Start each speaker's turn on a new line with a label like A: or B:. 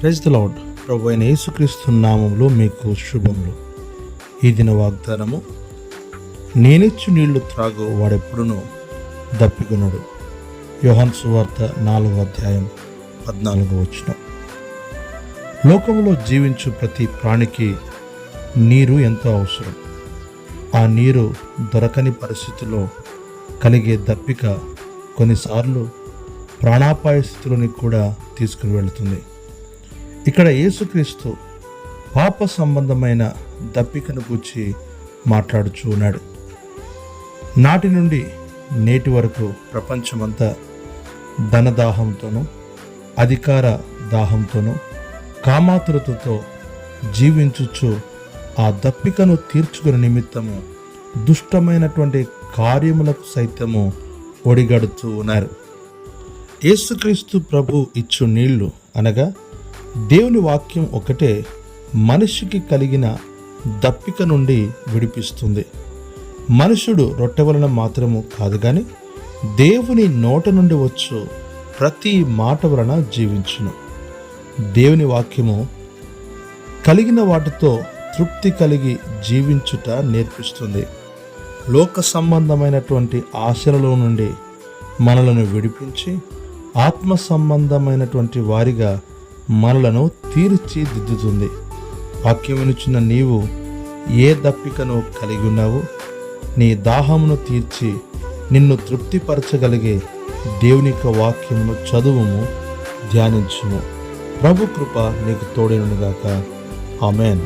A: Praise the lord ప్రభు అయిన యేసుక్రీస్తు నామంలో మీకు శుభములు. ఈ దిన వాగ్దానము నేనిచ్చు నీళ్ళు త్రాగు వాడెప్పుడునూ దప్పికొనడు. యోహన్ సువార్త నాలుగో అధ్యాయం పద్నాలుగో వచ్చిన లోకంలో జీవించు ప్రతి ప్రాణికి నీరు ఎంతో అవసరం. ఆ నీరు దొరకని పరిస్థితుల్లో కలిగే దప్పిక కొన్నిసార్లు ప్రాణాపాయ స్థితిలోని కూడా తీసుకుని వెళుతుంది. ఇక్కడ యేసుక్రీస్తు పాప సంబంధమైన దప్పికను గూర్చి మాట్లాడుచూ ఉన్నాడు. నాటి నుండి నేటి వరకు ప్రపంచమంతా ధనదాహంతోనూ అధికార దాహంతోనూ కామాతురతతో జీవించుచు ఆ దప్పికను తీర్చుకునే నిమిత్తము దుష్టమైనటువంటి కార్యములకు సైతము ఒడిగడుతూ ఉన్నారు. యేసుక్రీస్తు ప్రభు ఇచ్చు నీళ్ళు అనగా దేవుని వాక్యం ఒకటే మనిషికి కలిగిన దప్పిక నుండి విడిపిస్తుంది. మనుషుడు రొట్టె వలన మాత్రము కాదు కానీ దేవుని నోట నుండి వచ్చు ప్రతి మాట వలన జీవించును. దేవుని వాక్యము కలిగిన వాటితో తృప్తి కలిగి జీవించుట నేర్పిస్తుంది. లోక సంబంధమైనటువంటి ఆశలలో నుండి మనలను విడిపించి ఆత్మ సంబంధమైనటువంటి వారిగా మనలను తీర్చిదిద్దుతుంది. వాక్యం వినుచున్న నీవు ఏ దప్పికను కలిగి ఉన్నావు? నీ దాహమును తీర్చి నిన్ను తృప్తిపరచగలిగే దేవుని యొక్క వాక్యమును చదువుము ధ్యానించుము. ప్రభు కృప నీకు తోడేనుగాక ఆమెన్.